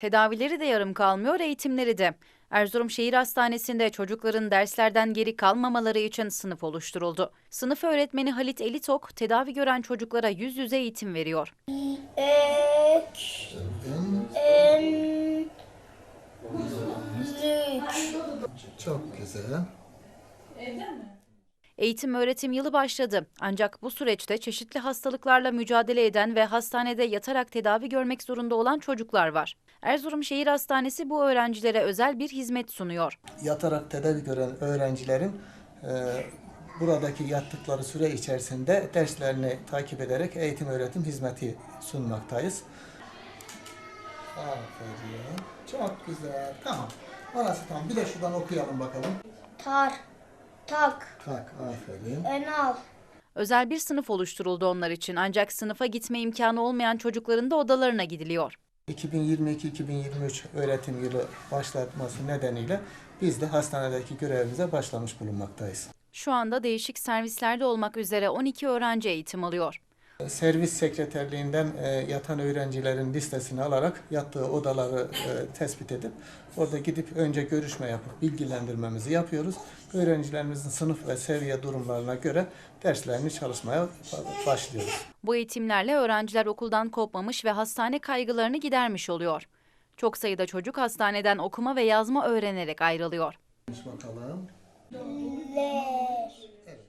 Tedavileri de yarım kalmıyor, eğitimleri de. Erzurum Şehir Hastanesi'nde çocukların derslerden geri kalmamaları için sınıf oluşturuldu. Sınıf öğretmeni Halit Elitok, tedavi gören çocuklara yüz yüze eğitim veriyor. Ek. Em. Lük. Çok güzel. Eğitim öğretim yılı başladı. Ancak bu süreçte çeşitli hastalıklarla mücadele eden ve hastanede yatarak tedavi görmek zorunda olan çocuklar var. Erzurum Şehir Hastanesi bu öğrencilere özel bir hizmet sunuyor. Yatarak tedavi gören öğrencilerin e, buradaki yattıkları süre içerisinde derslerini takip ederek eğitim öğretim hizmeti sunmaktayız. Aferin. Çok güzel. Tamam. Orası tamam. Bir de şuradan okuyalım bakalım. Tar. Tak. Tak. Aferin. Enal. Özel bir sınıf oluşturuldu onlar için ancak sınıfa gitme imkanı olmayan çocukların da odalarına gidiliyor. 2022-2023 öğretim yılı başlatması nedeniyle biz de hastanedeki görevimize başlamış bulunmaktayız. Şu anda değişik servislerde olmak üzere 12 öğrenci eğitim alıyor. Servis sekreterliğinden e, yatan öğrencilerin listesini alarak yattığı odaları e, tespit edip orada gidip önce görüşme yapıp bilgilendirmemizi yapıyoruz. Öğrencilerimizin sınıf ve seviye durumlarına göre derslerini çalışmaya ba- başlıyoruz. Bu eğitimlerle öğrenciler okuldan kopmamış ve hastane kaygılarını gidermiş oluyor. Çok sayıda çocuk hastaneden okuma ve yazma öğrenerek ayrılıyor. Bakalım. Ler.